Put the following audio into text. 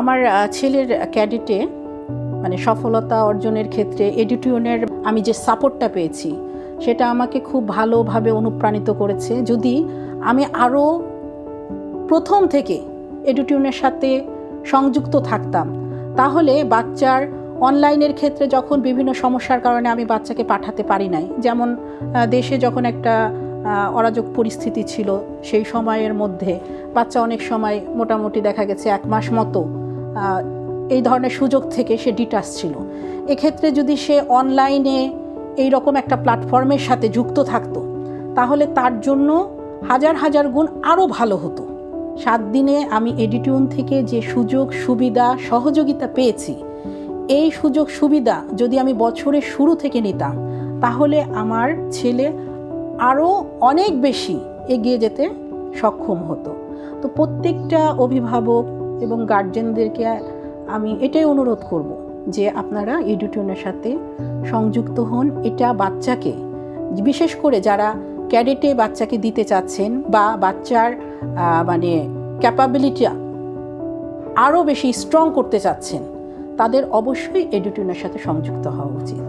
আমার ছেলের ক্যাডেটে মানে সফলতা অর্জনের ক্ষেত্রে এডিটিউনের আমি যে সাপোর্টটা পেয়েছি, সেটা আমাকে খুব ভালোভাবে অনুপ্রাণিত করেছে। যদি আমি আরও প্রথম থেকে এডিটিউনের সাথে সংযুক্ত থাকতাম, তাহলে বাচ্চার অনলাইনের ক্ষেত্রে যখন বিভিন্ন সমস্যার কারণে আমি বাচ্চাকে পাঠাতে পারি নাই, যেমন দেশে যখন একটা অরাজক পরিস্থিতি ছিল, সেই সময়ের মধ্যে বাচ্চা অনেক সময় মোটামুটি দেখা গেছে এক মাস মতো এই ধরনের সুযোগ থেকে সে ডিটাচ ছিল। এক্ষেত্রে যদি সে অনলাইনে এই রকম একটা প্ল্যাটফর্মের সাথে যুক্ত থাকতো, তাহলে তার জন্য হাজার হাজার গুণ আরও ভালো হতো। সাত দিনে আমি এডিটিউন থেকে যে সুযোগ, সুবিধা, সহযোগিতা পেয়েছি, এই সুযোগ, সুবিধা যদি আমি বছরের শুরু থেকে নিতাম, তাহলে আমার ছেলে আরও অনেক বেশি এগিয়ে যেতে সক্ষম হতো। তো প্রত্যেকটা অভিভাবক এবং গার্জেনদেরকে আমি এটাই অনুরোধ করব যে আপনারা এডিটিউনের সাথে সংযুক্ত হন। এটা বাচ্চাকে, বিশেষ করে যারা ক্যাডেটে বাচ্চাকে দিতে চাচ্ছেন বা বাচ্চার মানে ক্যাপাবিলিটি আরও বেশি স্ট্রং করতে চাচ্ছেন, তাদের অবশ্যই এডিটিউনের সাথে সংযুক্ত হওয়া উচিত।